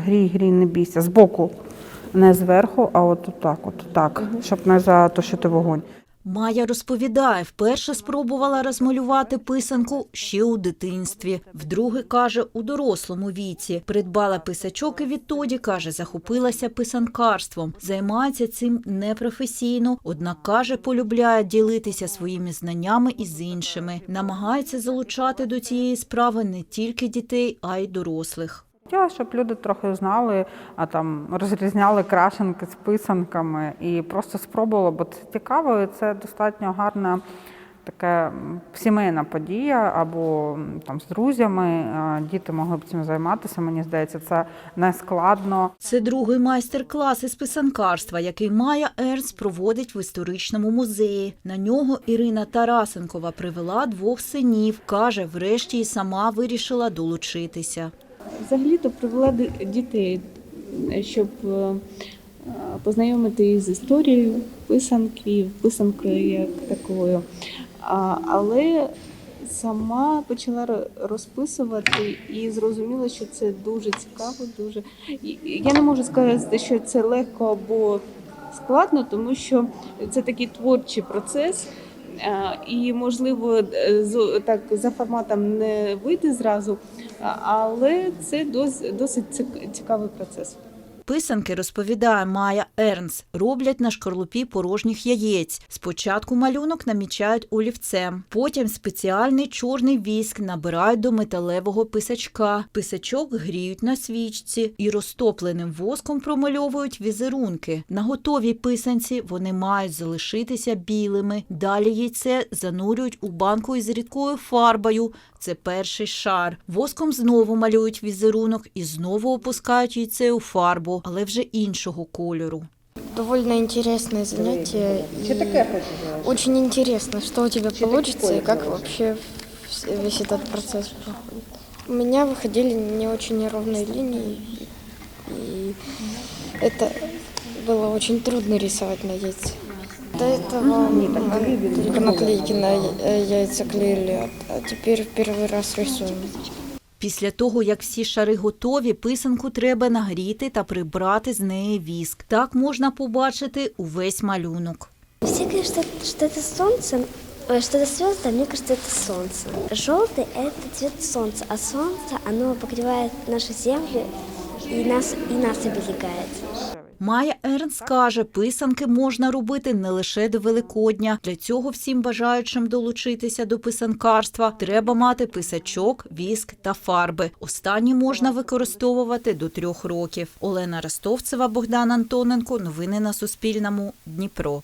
грій, грій, не бійся. Збоку, не зверху, а от так, от так, щоб не затушити вогонь. Майя розповідає, вперше спробувала розмалювати писанку ще у дитинстві. Вдруге, каже, у дорослому віці. Придбала писачок і відтоді, каже, захопилася писанкарством. Займається цим непрофесійно, однак, каже, полюбляє ділитися своїми знаннями із іншими. Намагається залучати до цієї справи не тільки дітей, а й дорослих. Хотіла, щоб люди трохи знали, а там розрізняли крашенки з писанками і просто спробували, бо це цікаво, і це достатньо гарна така сімейна подія, або там з друзями. Діти могли б цим займатися. Мені здається, це не складно. Це другий майстер-клас із писанкарства, який Майя Ернст проводить в історичному музеї. На нього Ірина Тарасенкова привела двох синів. Каже, врешті і сама вирішила долучитися. Взагалі-то привела дітей, щоб е, познайомити їх з історією писанки, писанкою як такою. Але сама почала розписувати і зрозуміла, що це дуже цікаво. Дуже Я не можу сказати, що це легко або складно, тому що це такий творчий процес. Е, І можливо, е, так за форматом не вийти зразу, але це дос- досить цікавий процес. Писанки, розповідає Майя Ернс, роблять на шкарлупі порожніх яєць. Спочатку малюнок намічають олівцем, потім спеціальний чорний віск набирають до металевого писачка. Писачок гріють на свічці і розтопленим воском промальовують візерунки. На готовій писанці вони мають залишитися білими. Далі яйце занурюють у банку із рідкою фарбою Це перший шар. Воском знову малюють візерунок і знову опускають яйце у фарбу, але вже іншого кольору. Довольно интересное занятие. и Очень интересно, что у тебя получится и как вообще вс- весь этот процесс проходит. У меня выходили не очень неровные линии, и это было очень трудно рисовать на яйце. До этого мы только наклейки на я- яйца клеили, а- а теперь в первый раз рисуем. Після того, як всі шари готові, писанку треба нагріти та прибрати з неї віск. Так можна побачити увесь малюнок. Все говорят, что, что это солнце, э, что это звезды, а мне кажется, это солнце. Желтый – это цвет солнца, а солнце, оно погревает нашу землю и нас, и нас оберегает. Майя Ернс каже, писанки можна робити не лише до Великодня. Для цього всім бажаючим долучитися до писанкарства треба мати писачок, віск та фарби. Останні можна використовувати до трьох років. Олена Ростовцева, Богдан Антоненко. Новини на Суспільному. Дніпро.